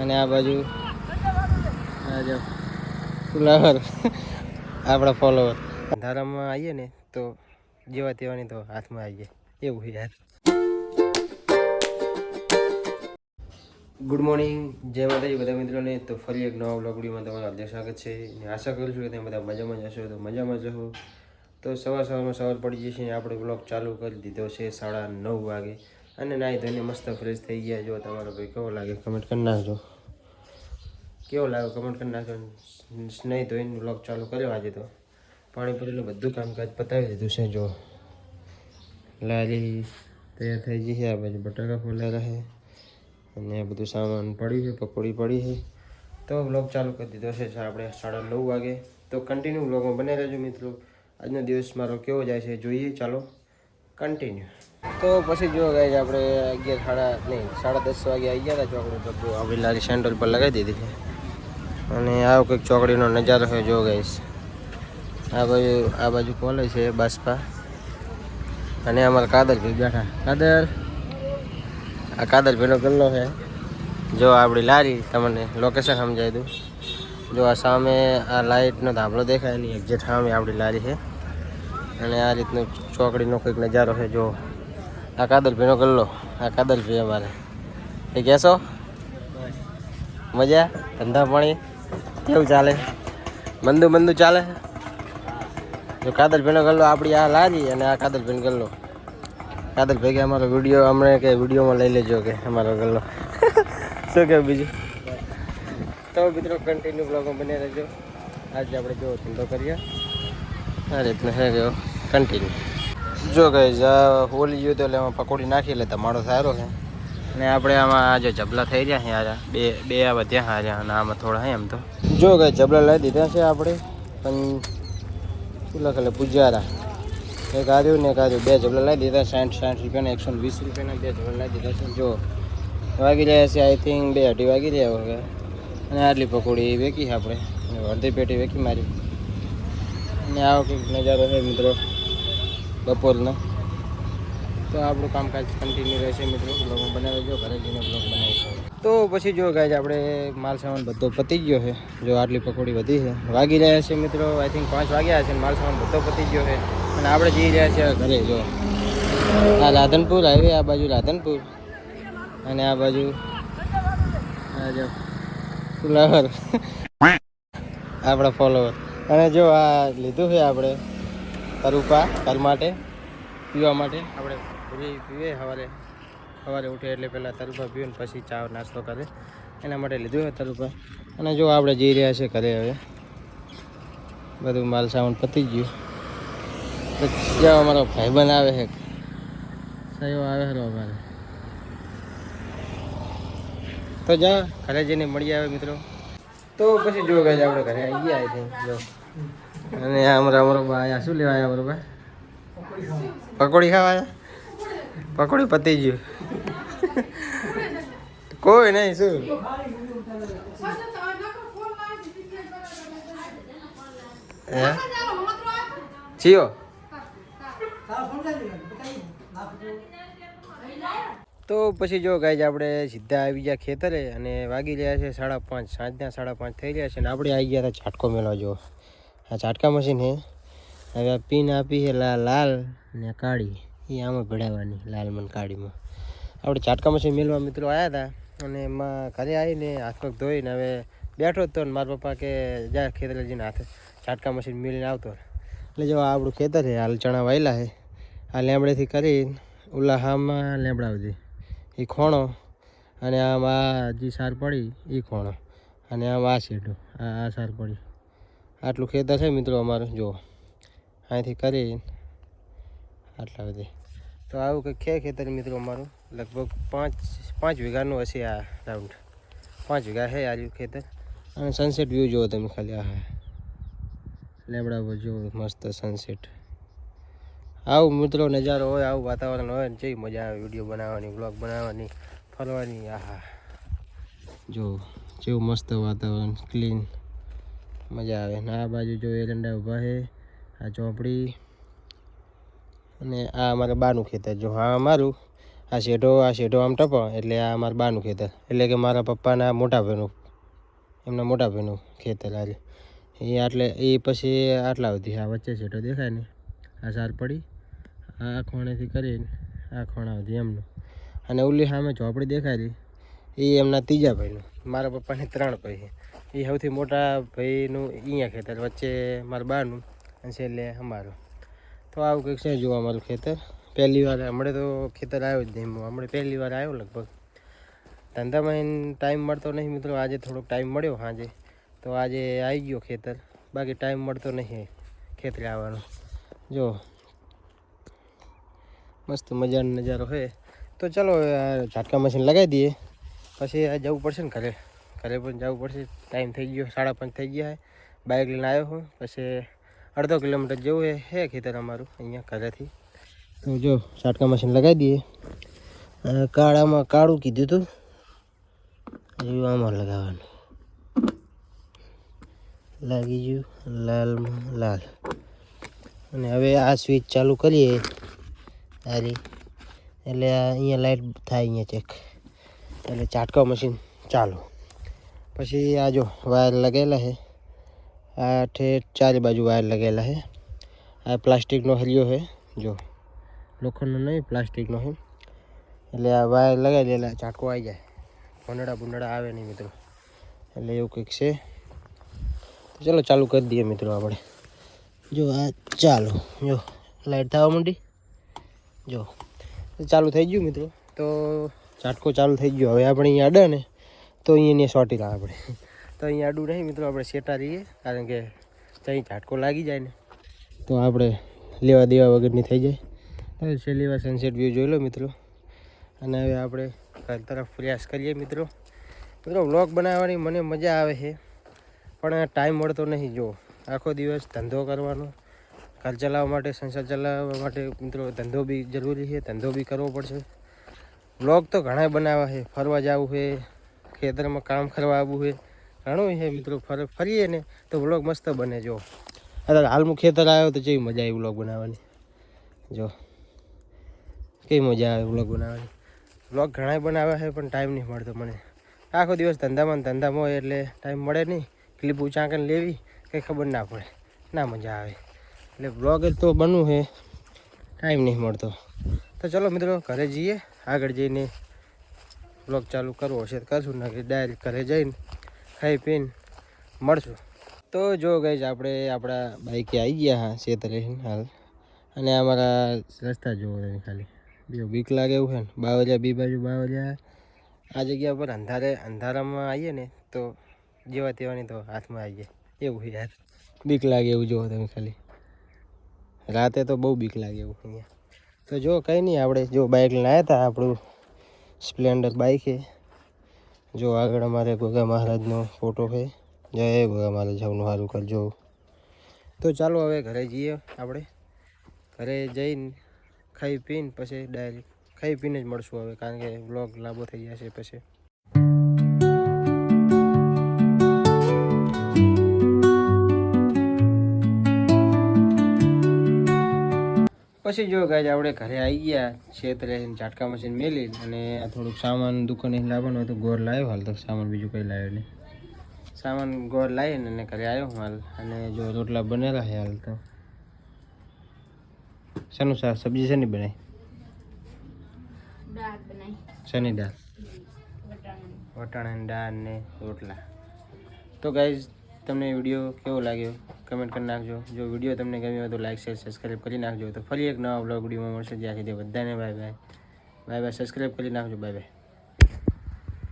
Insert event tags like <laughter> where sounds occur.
અને આ બાજુ ફ્લાવર. આપણા ફોલોવર. ધારામાં આવીએ ને તો જેવા તેવાની તો હાથમાં આવીએ એવું યાર. ગુડ મોર્નિંગ જય માતાજી બધા મિત્રોને. તો ફરી એક નવા બ્લોગ વિડીયોમાં તમારું હાર્દિક સ્વાગત છે. અને આશા કરું છું કે તમે બધા મજામાં જશો તો મજામાં જશો તો સવાર સવારમાં સવાર પડી જશે આપણે બ્લોગ ચાલુ કરી દીધો છે સાડા નવ વાગે. અને નાહી ધોઈને મસ્ત ફ્રેશ થઈ ગયા. જો તમારો ભાઈ કેવો લાગે કમેન્ટ કરી નાખજો. કેવો લાગ્યો કમેન્ટ કરી નાખજો. નહીં ધોઈને બ્લોગ ચાલુ કર્યો આજે તો. પાણી પડેલું બધું કામકાજ પતાવી દીધું છે, જો. લારી તૈયાર થઈ ગઈ છે. આ બાજુ બટાકા ફોલેલા છે અને આ બધું સામાન પડ્યું છે, પકોડી પડી છે. તો બ્લોગ ચાલુ કરી દીધો છે આપણે સાડા નવ વાગે. તો કન્ટિન્યુ બ્લોગમાં બને રહેજો મિત્રો. આજનો દિવસ મારો કેવો જાય છે, જોઈએ. ચાલો કન્ટિન્યુ તો પછી જો ગાય આપણે અગિયાર સાડા, નહીં, સાડા દસ વાગે આવી ગયા હતા ચોકડી પર જો લારી સેન્ટર પર લગાવી દીધી છે. અને આવો કંઈક ચોકડીનો નજારો છે, જો ગાઈશ આ બાજુ આ બાજુ કોલેજ છે, બાસપા. અને અમારા કાદર ભાઈ બેઠા. કાદર? આ કાદર ભાઈનો ગલ્લો છે. જો આપણી લારી, તમને લોકેશન સમજાવી દઉં. જો આ સામે આ લાઇટનો ધાબળો દેખાય એની એક્ઝેક્ટ સામે આપણી લારી છે. અને આ રીતનું ચોકડીનો કંઈક નજારો છે, જો. આ કાદર ભાઈનો ગલ્લો. આ કાદર અમારે. એ કહેશો મજા? ધંધા પાણી? કેવું ચાલે? મંદુ મંદુ ચાલે? જો કાદર ભાઈનો ગલ્લો આપણી આ લાજી અને આ કાદર ભાઈનો ગલ્લો. કાદર ભાઈ કે અમારો વીડિયો અમને કે વિડીયોમાં લઈ લેજો કે અમારો ગલ્લો. <laughs> શું કહેવું બીજું? તો મિત્રો કન્ટિન્યુ બ્લોગમાં બની રહેજો. આજે આપણે જો ધંધો કરીએ. આ રીતના હે ગયો કન્ટિન્યુ જો ગઈ હોલી ગયું તો એટલે એમાં પકોડી નાખી એટલે તમારો સારો છે. અને આપણે આમાં આજે જબલા થઈ રહ્યા છે આજા બે બે આ વધ્યા હાર્યા અને આમાં થોડા હે એમ તો. જો ગઈ જબલા લઈ દીધા છે આપણે પણ શું લખેલે પૂજારા. એક આર્યું ને એક આર્યું. બે જબલા લઈ દીધા સાઠ સાઠ રૂપિયાના એકસો વીસ રૂપિયાના બે જબલા લઈ દીધા છે. જો વાગી રહ્યા છે આઈ થિંક બે અઢી વાગી રહ્યા હવે. અને આટલી પકોડી વેકી છે આપણે. અડધી પેટી વેકી મારી. અને આવો કંઈક નજારો છે મિત્રો. બપોરનો. તો આપણું કામકાજ કન્ટિન્યુ રહેશે મિત્રો. બ્લોગ બનાવી જો ઘરે જઈને બ્લોગ બનાવીશું તો પછી જો ગાય આપણે માલ સામાન બધો પતી ગયો છે. જો આટલી પકોડી વધી છે. વાગી રહ્યા છે મિત્રો આઈ થિંક પાંચ વાગ્યા છે માલ સામાન બધો પતી ગયો છે. અને આપણે જઈ રહ્યા છીએ ઘરે જો. આ રાધનપુર હાઈવે આ બાજુ રાધનપુર. અને આ બાજુ આ જો ફુલાવર. આપણા ફોલોવર અને જો આ લીધું છે આપણે. તરુપા કર માટે, પીવા માટે. આપણે પૂરી પીવે સવારે. સવારે ઉઠે એટલે પહેલાં તરુપા પીવે ને પછી ચા, નાસ્તો કરે. એના માટે લીધું હોય તરુપા. અને જો આપણે જઈ રહ્યા છે ઘરે હવે, બધું માલ સામાન પતી ગયું. પછી અમારો ભાઈબંધ આવે છે. સાહેબ આવે હરો અમારે. તો જા, ઘરે જઈને મળી આવે મિત્રો. તો પછી જો ગાય આપણે ઘરે આવી ગયા, આઈ જો. અને અમારા અમારો અમારો ભાઈ શું લેવા આવ્યા ભાઈ? પકોડી ખાવા આવ્યા? પકોડી પતી ગયું. કોઈ નહીં, શું? ચિયો તો પછી જો ગાય આપણે સીધા આવી ગયા ખેતરે અને વાગી રહ્યા છે સાડા પાંચ, સાંજના સાડા પાંચ થઈ ગયા છે અને આપણે આવી ગયા હતા છાટકો મેળવા, જો. આ ઝાટકા મશીન હે. હવે આ પિન આપી છે લાલ ને કાળી. એ આમાં ભેળવવાની લાલ મન કાળીમાં. આપણે ઝાટકા મશીન મિલવા મિત્રો આવ્યા હતા અને એમાં ઘરે આવીને હાથ પગ ધોઈને હવે બેઠો હતો ને મારા પપ્પા કે જા ખેતરે જઈને હાથે ઝાટકા મશીન મિલીને આવતો એટલે જો આપણું ખેતર છે હાલ ચણા વાયેલા છે આ લેમડેથી કરી ઓલા હામાં સુધી એ ખોણો અને આમ આ જે સાર પડી, એ ખોણો. અને આમ આ શેઢો, આ આ સાર પડી. આટલું ખેતર છે મિત્રો અમારું, જુઓ. અહીંથી કરી આટલા બધી. તો આવું કંઈક છે ખેતર મિત્રો અમારું? લગભગ પાંચ પાંચ વીઘાનું હશે આ રાઉન્ડ પાંચ વીઘા છે આ ખેતર. અને સનસેટ વ્યૂ જુઓ તમે ખાલી, આ લેબડા પર જુઓ, મસ્ત સનસેટ આવું મિત્રો નજારો હોય, આવું વાતાવરણ હોય, ને જેવી મજા આવે, વીડિયો બનાવવાની બ્લોગ બનાવવાની, ફરવાની આહા જો જેવું મસ્ત વાતાવરણ ક્લીન મજા આવે. ને આ બાજુ જો એરંડા ઊભા છે, આ ચોપડી અને આ અમારે બાનું ખેતર. જો હા, અમારું. આ શેઢો આ શેઢો આમ ટપો, એટલે આ મારા બાનું ખેતર. એટલે કે મારા પપ્પાના મોટા ભાઈનું, એમના મોટા ભાઈનું ખેતર આજે. એ આટલે, એ પછી આટલા સુધી. આ વચ્ચે શેઢો દેખાય ને આ સાર પડી, આ ખૂણેથી કરીને આ ખૂણા સુધી એમનું. અને ઉલ્લી સામે ચોપડી દેખાય રહી. એ એમના ત્રીજા ભાઈનું. મારા પપ્પાને ત્રણ ભાઈ છે. એ સૌથી મોટા ભાઈનું અહીંયા ખેતર, વચ્ચે મારા બાનું અને છેલ્લે અમારું. તો આવું કંઈક છે જોવા અમારું ખેતર. પહેલી વાર હમણાં તો ખેતર આવ્યો જ નહીં. હમણાં પહેલી વાર આવ્યો લગભગ. ધંધામાં ટાઈમ મળતો નહીં મિત્રો. આજે થોડોક ટાઈમ મળ્યો સાંજે. તો આજે આવી ગયો ખેતર. બાકી ટાઈમ મળતો નહીં ખેતરે આવવાનો. જો, મસ્ત મજાનો નજારો છે. તો ચલો, ઝાટકા મશીન લગાવી દઈએ. પછી જવું પડશે ને ઘરે. ઘરે પણ જવું પડશે. ટાઈમ થઈ ગયો, સાડા પાંચ થઈ ગયા બાઇક લઈને આવ્યો હું. પછી અડધો કિલોમીટર જેવું હે ખેતર અમારું, અહીંયા ઘરેથી. તો જો, સાટકા મશીન લગાવી દઈએ. કાળામાં કાળું કીધું હતું એવું આમાં લગાવવાનું. લાગી ગયું લાલમાં લાલ. અને હવે આ સ્વિચ ચાલુ કરીએ. સારી એટલે અહીંયા લાઇટ થાય અહીંયા ચેક એટલે ચાટકા મશીન ચાલુ. પછી આ જો વાયર લગેલા છે આ ઠેઠ ચારે બાજુ વાયર લગેલા છે આ પ્લાસ્ટિકનો હરિયો છે જો લોખંડનો નહીં, પ્લાસ્ટિકનો છે એટલે આ વાયર લગાવી દેલા, ચાટકો આવી જાય. ભૂંડડા ભૂંડડા આવે નહીં મિત્રો. એટલે એવું કંઈક છે. તો ચલો ચાલુ કરી દઈએ મિત્રો આપણે. જો આ ચાલો. જો લાઈટ થવા માંડી. જો ચાલુ થઈ ગયું મિત્રો. તો ચાટકો ચાલુ થઈ ગયો. હવે આપણે અહીંયા અડે ને, તો અહીંયા સોટી લાવે આપણે તો અહીંયા અડું નહીં, મિત્રો આપણે શેટા રહીએ, કારણ કે ત્યાં ઝાટકો લાગી જાય ને. તો આપણે લેવા દેવા વગરની થઈ જાય. હવે છેલ્લી સનસેટ વ્યૂ જોઈ લો, મિત્રો. અને હવે આપણે ઘર તરફ પ્રયાસ કરીએ, મિત્રો. મિત્રો વ્લોગ બનાવવાની મને મજા આવે છે, પણ ટાઈમ મળતો નહીં જો આખો દિવસ ધંધો કરવાનો. ઘર ચલાવવા માટે, સંસાર ચલાવવા માટે, મિત્રો, ધંધો બી જરૂરી છે, ધંધો બી કરવો પડશે. વ્લોગ તો ઘણા બનાવવા છે. ફરવા જવું છે, ખેતરમાં કામ કરવા આવવું છે. ઘણું છે મિત્રો, ફર, ફરીએ ને તો વ્લોગ મસ્ત બને, જો. અત્યારે હાલમાં ખેતર આવ્યો તો જેવી મજા આવી વ્લોગ બનાવવાની. જો, કેવી મજા આવે બ્લોગ બનાવવાની. વ્લોગ ઘણા બનાવ્યા છે, પણ ટાઈમ નહીં મળતો મને. આખો દિવસ ધંધામાં ધંધામાં હોય એટલે ટાઈમ મળે નહીં. ક્લિપ ઉચાંકન લેવી, કંઈ ખબર ના પડે. ના મજા આવે. એટલે બ્લોગ તો બનવું છે. ટાઈમ નહીં મળતો. તો ચલો મિત્રો, ઘરે જઈએ. આગળ જઈને બ્લોગ ચાલુ કરવો હશે તો કરશું ને ડાયરેક્ટ ઘરે જઈને ખાઈ પીને મળશું. તો જો ગઈ આપણે આપણા બાઈકે આવી ગયા હા છેતરે હાલ. અને અમારા રસ્તા જોવો તમે ખાલી. બીજું બીક લાગે એવું છે ને. બાવરિયા બી બાજુ બાવજા આ જગ્યા પર અંધારે, અંધારામાં આવીએ ને તો જેવા તેવાની તો હાથમાં આવી જાય એવું યાર. બીક લાગે એવું જોવો તમે ખાલી. રાતે તો બહુ બીક લાગે એવું અહીંયા. તો જો કંઈ નહીં આપણે જો બાઇક લઈને આવ્યા હતા આપણું સ્પ્લેન્ડર બાઇક છે. જો આગળ અમારે ગોગા મહારાજનો ફોટો છે. જય ગોગા મહારાજ, સૌનું સારું કરજો. તો ચાલો હવે ઘરે જઈએ આપણે. ઘરે જઈને ખાઈ પીને પછી ડાયરેક્ટ ખાઈ પીને જ મળશું હવે, કારણ કે બ્લોગ લાંબો થઈ જશે પછી. પછી જો ગાય આપણે ઘરે આવી ગયા છેતરે ઝાટકા મશીન મેલી અને આ થોડુંક સામાન દુકાને હોય તો ગોર લાવ્યો હાલ તો સામાન બીજું કંઈ લાવ્યો નહીં. સામાન ગોર લાવીને અને ઘરે આવ્યો હું હાલ અને જો રોટલા બનેલા છે હાલ તો. શાનું શાક? સબ્જી શેની બનાવી શેની દાળ? વટાણાની. વટાણાની દાળ ને રોટલા. તો ગાઈઝ તમને વીડિયો કેવો લાગ્યો? કમેન્ટ કરી નાખજો. જો વીડિયો તમને ગમ્યો હોય તો લાઈક શેર સબસ્ક્રાઈબ કરી નાખજો. તો ફરી એક નવા બ્લોગ વિડીયોમાં મળશે. જ્યાં સુધી બધાને bye bye bye bye subscribe કરી નાખજો. Bye bye